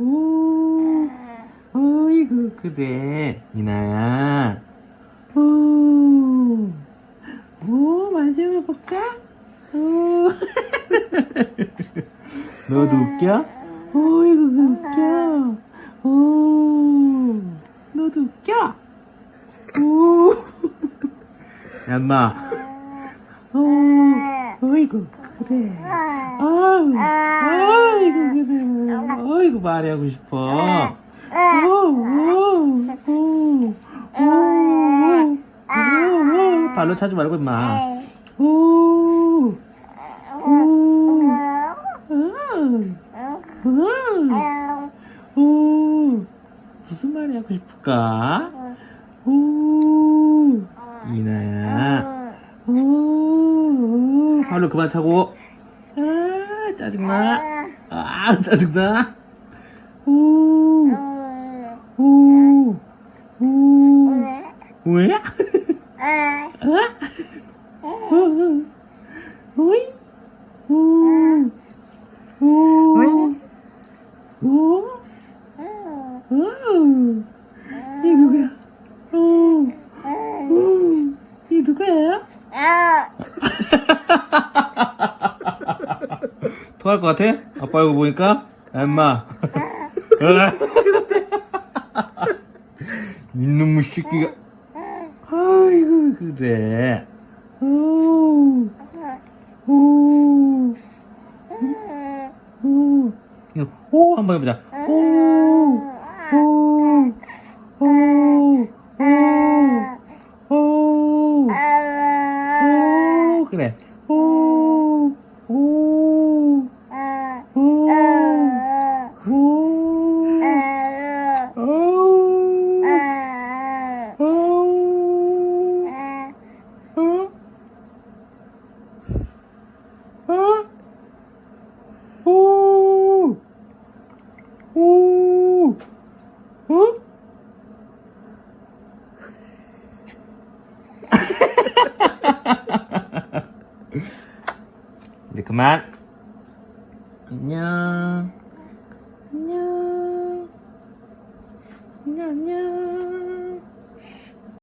오, 어이구, 그래. 이나야. 오, 오, 만져볼까? 오. 너도 웃겨? 어이구, 웃겨. 오, 너도 웃겨? 오, 엄마. 오, 어이구, 그래. 아유, 아이고, 그래. 말하고 싶어. 오, 오, 오, 오, 오, 오, 발로 차지 말고, 임마. 오, 오, 오, 오, 무슨 말이 하고 싶을까? 오, 이나야. 오, 오, 발로 그만 차고. 아, 짜증나. 아, 짜증나. 오, 오, 오, 왜? 아? 어, 오이? 오, 오, 오, 오, 이 누구야? 오, 오, 이 누구야? 토할 것 같아? 아빠 이거 보니까? 엄마. 이놈의 새끼가. 아이고, 그래. 오, 오, 오. 이거 오, 한번 해보자. 오, 오, 오, 오, 오, 오, 그래. 오, 오, 오, 오, 오, 오, 어? 어? 오! 오! 어? 이제 그만. 안녕. 안녕. 안녕, 안녕.